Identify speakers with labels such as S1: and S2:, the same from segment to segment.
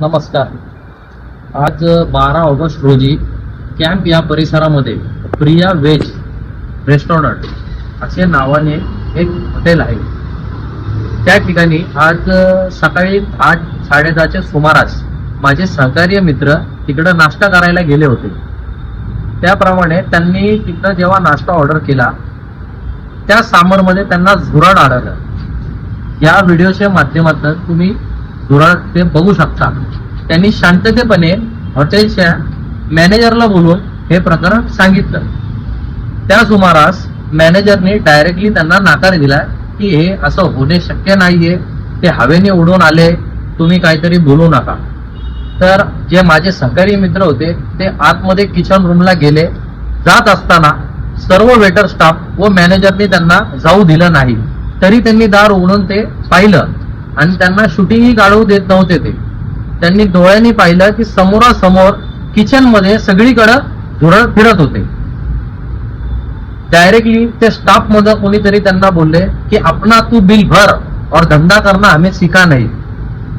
S1: नमस्कार. आज बारा ऑगस्ट रोजी कॅम्प या परिसरामध्ये प्रिया वेज रेस्टॉरंट असे नावाने एक हॉटेल आहे. त्या ठिकाणी आज सकाळी आठ साडेदहाच्या सुमारास माझे सहकार्य मित्र तिकडं नाश्ता करायला गेले होते. त्याप्रमाणे त्यांनी तिथं जेव्हा नाश्ता ऑर्डर केला त्या सामरमध्ये त्यांना झुराड आढळलं. या व्हिडिओच्या माध्यमातून तुम्ही धुरात ते बघू शकता त्यांनी शांततेपणे हॉटेलच्या मॅनेजरला बोलून हे प्रकरण सांगितलं. त्या सुमारास मॅनेजरने डायरेक्टली त्यांना नाकार दिला की हे असं होणे शक्य नाहीये. ते हवेने उडून आले. तुम्ही काहीतरी बोलू नका. तर जे माझे सहकारी मित्र होते ते आतमध्ये किचन रूमला गेले. जात असताना सर्व वेटर स्टाफ व मॅनेजरने त्यांना जाऊ दिलं नाही. तरी त्यांनी दार उघडून ते पाहिलं. आणि त्यांना शूटिंगही गाळू देत नव्हते ते. त्यांनी डोळ्यांनी पाहिलं की समोरासमोर किचनमध्ये सगळीकडं धुरळ फिरत होते. डायरेक्टली ते स्टाफमध्ये कोणीतरी त्यांना बोलले की आपणा तू बिल भर और धंदा करणं आम्ही सिका नाही.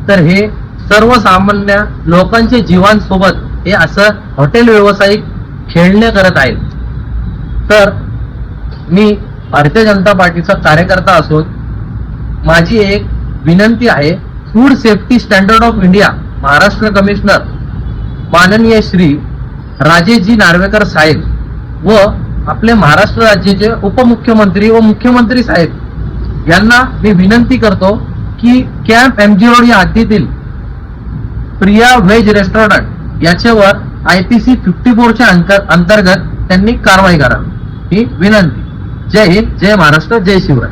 S1: तर हे सर्वसामान्य लोकांचे जीवांसोबत हे असं हॉटेल व्यावसायिक खेळणे करत आहेत. तर मी भारतीय जनता पार्टीचा कार्यकर्ता असून माझी एक विनंती आहे food safety standard of India Maharashtra commissioner माननीय श्री राजेशजी नार्वेकर साहेब व आपले महाराष्ट्र राज्याचे उपमुख्यमंत्री व मुख्यमंत्री साहेब यांना मी विनंती करतो की कॅम्प एमजी रोड या हद्दीतील प्रिया व्हेज रेस्टॉरंट याच्यावर आय पी सी फिफ्टी फोरच्या अंतर्गत त्यांनी कारवाई करावी ही विनंती. जय हिंद जय महाराष्ट्र जय शिवराय.